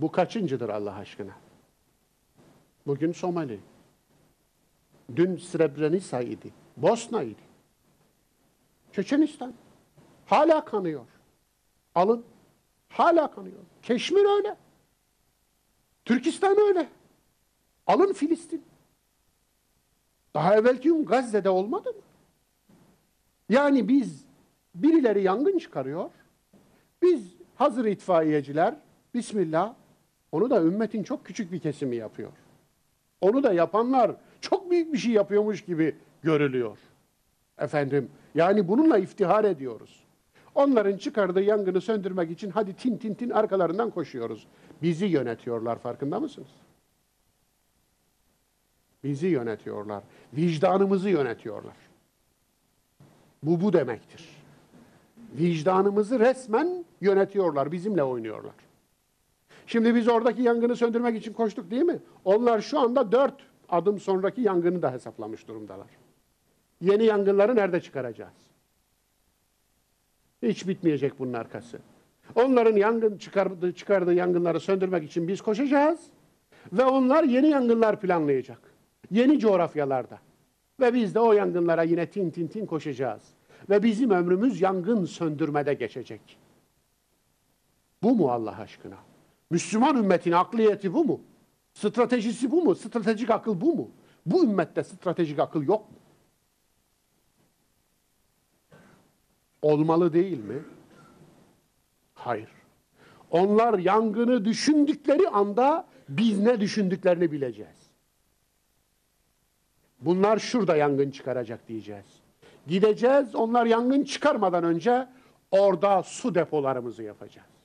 Bu kaçıncıdır Allah aşkına? Bugün Somali. Dün Srebrenica idi. Bosna idi. Çeçenistan. Hala kanıyor. Alın. Hala kanıyor. Keşmir öyle. Türkistan öyle. Alın Filistin. Daha evvelki gün Gazze'de olmadı mı? Yani biz birileri yangın çıkarıyor. Biz hazır itfaiyeciler Bismillah onu da ümmetin çok küçük bir kesimi yapıyor. Onu da yapanlar çok büyük bir şey yapıyormuş gibi görülüyor. Efendim yani bununla iftihar ediyoruz. Onların çıkardığı yangını söndürmek için hadi tin tin tin arkalarından koşuyoruz. Bizi yönetiyorlar farkında mısınız? Bizi yönetiyorlar. Vicdanımızı yönetiyorlar. Bu bu demektir. Vicdanımızı resmen yönetiyorlar, bizimle oynuyorlar. Şimdi biz oradaki yangını söndürmek için koştuk değil mi? Onlar şu anda dört adım sonraki yangını da hesaplamış durumdalar. Yeni yangınları nerede çıkaracağız? Hiç bitmeyecek bunun arkası. Onların yangın çıkardığı, çıkardığı yangınları söndürmek için biz koşacağız. Ve onlar yeni yangınlar planlayacak. Yeni coğrafyalarda. Ve biz de o yangınlara yine tin tin tin koşacağız. Ve bizim ömrümüz yangın söndürmede geçecek. Bu mu Allah aşkına? Müslüman ümmetin akliyeti bu mu? Stratejisi bu mu? Stratejik akıl bu mu? Bu ümmette stratejik akıl yok mu? Olmalı değil mi? Hayır. Onlar yangını düşündükleri anda biz ne düşündüklerini bileceğiz. Bunlar şurada yangın çıkaracak diyeceğiz. Gideceğiz, onlar yangın çıkarmadan önce orada su depolarımızı yapacağız.